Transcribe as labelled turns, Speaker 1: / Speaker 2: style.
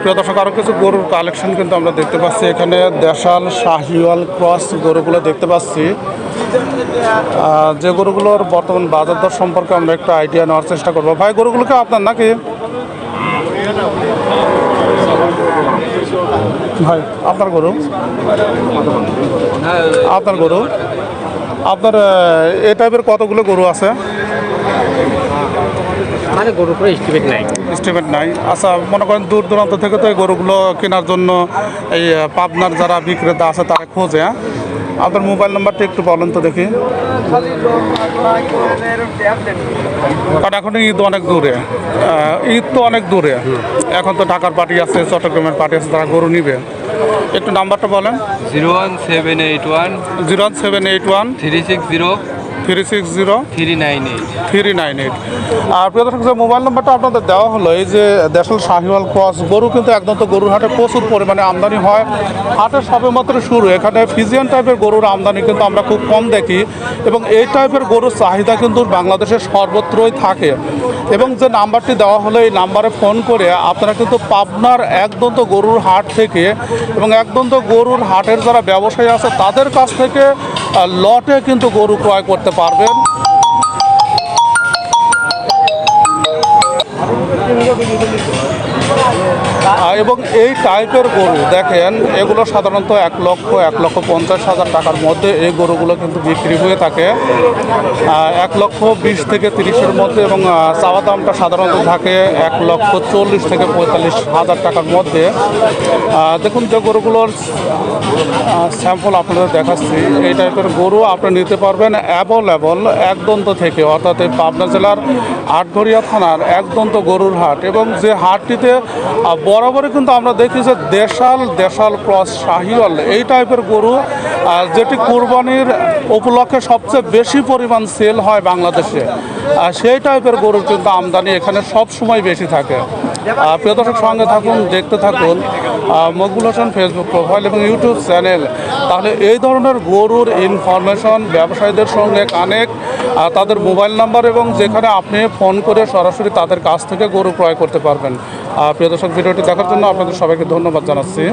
Speaker 1: প্রিয় দর্শক আরও কিছু গরুর কালেকশন কিন্তু আমরা দেখতে পাচ্ছি। এখানে দেশাল শাহিওয়াল ক্রস গরুগুলো দেখতে পাচ্ছি। যে গরুগুলোর বর্তমান বাজার দর সম্পর্কে আমরা একটু আইডিয়া নেওয়ার চেষ্টা করব। ভাই গরুগুলোকে আপনার নাকি? ভাই, আপনার গরু? আপনার গরু? আপনার এ টাইপের কতগুলো গরু আছে?
Speaker 2: মানে কোনো এস্টিমেট নাই।
Speaker 1: এস্টিমেট নাই। আচ্ছা মনে করেন দূর দূরান্ত থেকে তো এই গরুগুলো কেনার জন্য এই পাবনার যারা বিক্রেতা আছে তারা খোঁজে হ্যাঁ? আপনার মোবাইল নাম্বারটা একটু বলেন তো দেখি। কারণ এখন ঈদ অনেক দূরে। ঈদ তো অনেক দূরে। এখন তো ঢাকার পার্টি আছে চট্টগ্রামের পার্টি আছে তারা গরু নিবে। একটু নাম্বারটা বলেন।
Speaker 3: Zero one seven eight one
Speaker 1: zero one seven eight one
Speaker 3: three six zero
Speaker 1: three six zero?
Speaker 3: Three nine eight.
Speaker 1: Three nine eight. আর প্রিয় দর্শক যে মোবাইল নাম্বারটা আপনাদের দেওয়া হলো এই যে দেশাল শাহিওয়াল ক্রস গরু কিন্তু একদম তো গরুর হাটে প্রচুর পরিমাণে আমদানি হয়। হাটের সবে মাত্র শুরু। এখানে ফিজিয়ান টাইপের গরুর আমদানি কিন্তু আমরা খুব কম দেখি এবং এই টাইপের গরুর চাহিদা কিন্তু বাংলাদেশের সর্বত্রই থাকে। এবং যে নাম্বারটি দেওয়া হলো এই নাম্বারে ফোন করে আপনারা কিন্তু পাবনার একদন্ত গরুর হাট থেকে এবং একদন্ত গরুর হাটের যারা ব্যবসায়ী আছে তাদের কাছ থেকে লটে কিন্তু গরু ক্রয় করতে পারবেন। এবং এই টাইপের গরু দেখেন এগুলো সাধারণত এক লক্ষ এক লক্ষ পঞ্চাশ হাজার টাকার মধ্যে এই গরুগুলো কিন্তু বিক্রি হয়ে থাকে। এক লক্ষ বিশ থেকে তিরিশের মধ্যে এবং চাওয়া দামটা সাধারণত থাকে এক লক্ষ চল্লিশ থেকে পঁয়তাল্লিশ হাজার টাকার মধ্যে। দেখুন যে গরুগুলোর স্যাম্পল আপনাদের দেখাচ্ছি এই টাইপের গরু আপনি নিতে পারবেন অ্যাভেলেবল একদন্ত থেকে অর্থাৎ পাবনা জেলার আটঘরিয়া থানার একদন্ত গরুর হাট এবং যে হাটটিতে আহ, বরাবরই কিন্তু আমরা দেখি যে দেশাল দেশাল ক্রস শাহিওয়াল এই টাইপের গরু যেটি কোরবানির উপলক্ষে সবচেয়ে বেশি পরিমাণ সেল হয় বাংলাদেশে। সেই টাইপের গরুর কিন্তু আমদানি এখানে সব সময় বেশি থাকে। প্রিয় দর্শক, সঙ্গে থাকুন, দেখতে থাকুন মকবুল হোসেন ফেসবুক প্রোফাইল এবং ইউটিউব চ্যানেল তাহলে এই ধরনের গরুর ইনফরমেশন ব্যবসায়ীদের সঙ্গে কানেক্ট তাদের মোবাইল নাম্বার এবং যেখানে আপনি ফোন করে সরাসরি তাদের কাছ থেকে গরু ক্রয় করতে পারবেন। প্রিয় দর্শক, ভিডিওটি দেখার জন্য আপনাদের সবাইকে ধন্যবাদ জানাচ্ছি।